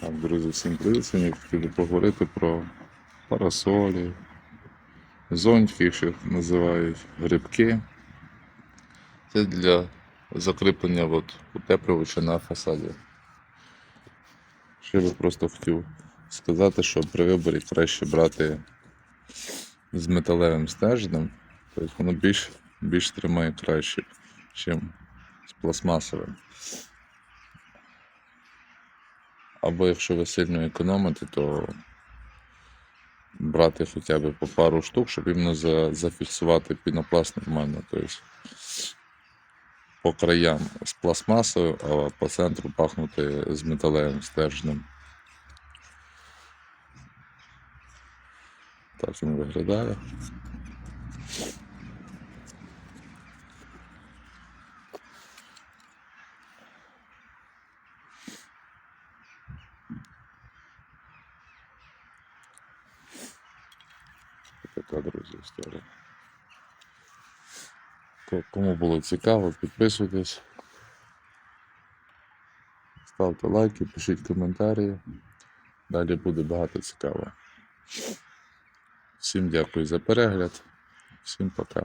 Так, друзі, всім привіт. Сьогодні хотів поговорити про парасолі, зонтики, їх ще називають грибки. Це для закріплення от, утеплювача на фасаді. Ще би просто хотів сказати, що при виборі краще брати з металевим стержнем, тобто воно більш, більш тримає краще, ніж з пластмасовим. Або якщо ви сильно економите, то брати хоча б по пару штук, щоб іменно за, зафіксувати пінопласт нормально. Тобто по краям з пластмасою, а по центру пахнути з металевим стержнем. Так він виглядає. Така, друзі, історія. Кому було цікаво, підписуйтесь. Ставте лайки, пишіть коментарі. Далі буде багато цікавого. Всім дякую за перегляд. Всім пока.